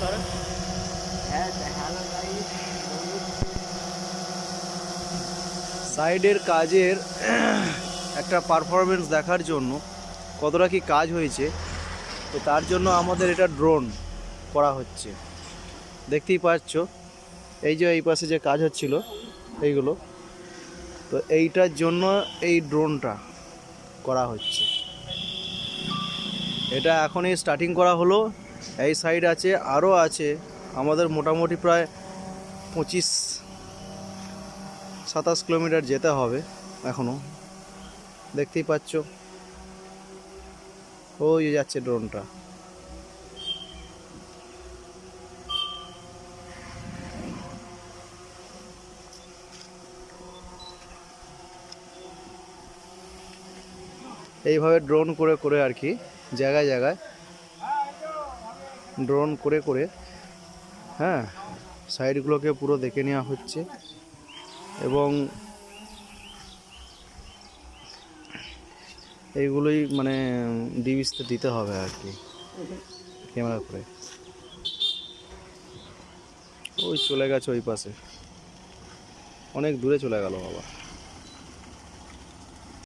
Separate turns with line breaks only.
করো হ্যাঁ হ্যালো
সাইডের কাজের একটা পারফরমেন্স দেখার জন্য কতটা কি কাজ হয়েছে তো তার জন্য আমাদের এটা ড্রোন করা হচ্ছে। দেখতেই পাচ্ছ এই যে এই পাশে যে কাজ হচ্ছিল এইগুলো। তো এইটার জন্য এই ড্রোনটা করা হচ্ছে। এটা এখনই স্টার্টিং করা হলো। এই সাইড আছে আরও আছে। আমাদের মোটামুটি প্রায় পঁচিশ, সাতাশ কিলোমিটার যেতে হবে এখনও দেখতেই পাচ্ছ। ওই যাচ্ছে ড্রোনটা এইভাবে ড্রোন করে করে আর কি, জায়গায় জায়গায়। ড্রোন করে করে হ্যাঁ সাইডগুলোকে পুরো দেখে নেওয়া হচ্ছে। এবং এইগুলোই মানে ডিভিসতে দিতে হবে আর কি, ক্যামেরা করে। ওই চলে গেছে ওই পাশে। অনেক দূরে চলে গেল বাবা।